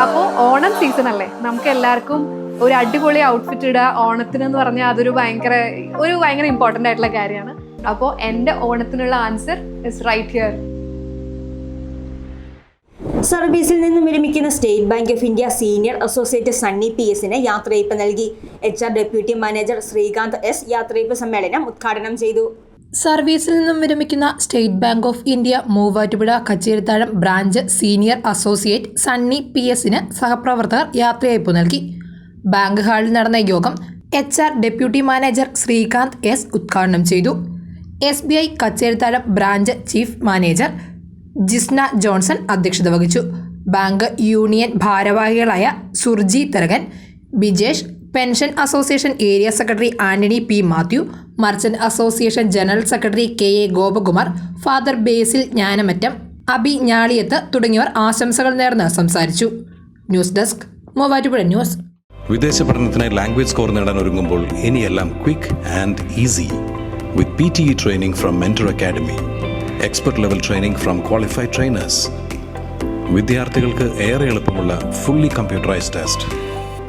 അപ്പോൾ ഓണം സീസൺ അല്ലേ? നമുക്ക് എല്ലാവർക്കും ഒരു അടിപൊളി ഔട്ട്ഫിറ്റ് ഇടുക. ഓണത്തിന് എന്ന് പറഞ്ഞാൽ അതൊരു ഭയങ്കര ഒരു ഭയങ്കര ഇമ്പോർട്ടന്റ് ആയിട്ടുള്ള കാര്യമാണ്. അപ്പോൾ എന്റെ ഓണത്തിനുള്ള ആൻസർ ഇസ് റൈറ്റ് ഹിയർ സർവീസിൽ നിന്നും വിരമിക്കുന്ന State Bank of India senior associate Sunny P എസിന് യാത്രയപ്പ് നൽകി. H R deputy manager Srikanth S യാത്രയപ്പ് സമ്മേളനം ഉദ്ഘാടനം ചെയ്തു. സർവീസിൽ നിന്നും വിരമിക്കുന്ന State Bank of India Muvattupuzha Kacherithazham branch senior associate Sunny P എസിന് സഹപ്രവർത്തകർ യാത്രയയപ്പ് നൽകി. ബാങ്ക് ഹാളിൽ നടന്ന യോഗം H R deputy manager Srikanth S ഉദ്ഘാടനം ചെയ്തു. S B I Kacherithazham branch chief manager Jisna Johnson അധ്യക്ഷത വഹിച്ചു. ബാങ്ക് യൂണിയൻ ഭാരവാഹികളായ Surji Tharakan Bijesh pension association area secretary Antony P Mathew merchant association general secretary K A Gopakumar father Basil Njanamattam Abi Njaliyath തുടങ്ങിയവർ ആശംസകൾ നേർന്ന് സംസാരിച്ചു. News desk Muvattupuzha news. വിദേശ പഠനത്തിന് language score നേടാൻ ഒരുങ്ങുമ്പോൾ ഇനിയെല്ലാം quick and easy with P T E training from Mentor Academy expert level training from qualified trainers വിദ്യാർത്ഥികൾക്ക് ഏറെ എളുപ്പമുള്ള ഫുള്ളി കമ്പ്യൂട്ടറൈസ്ഡ് ടെസ്റ്റ്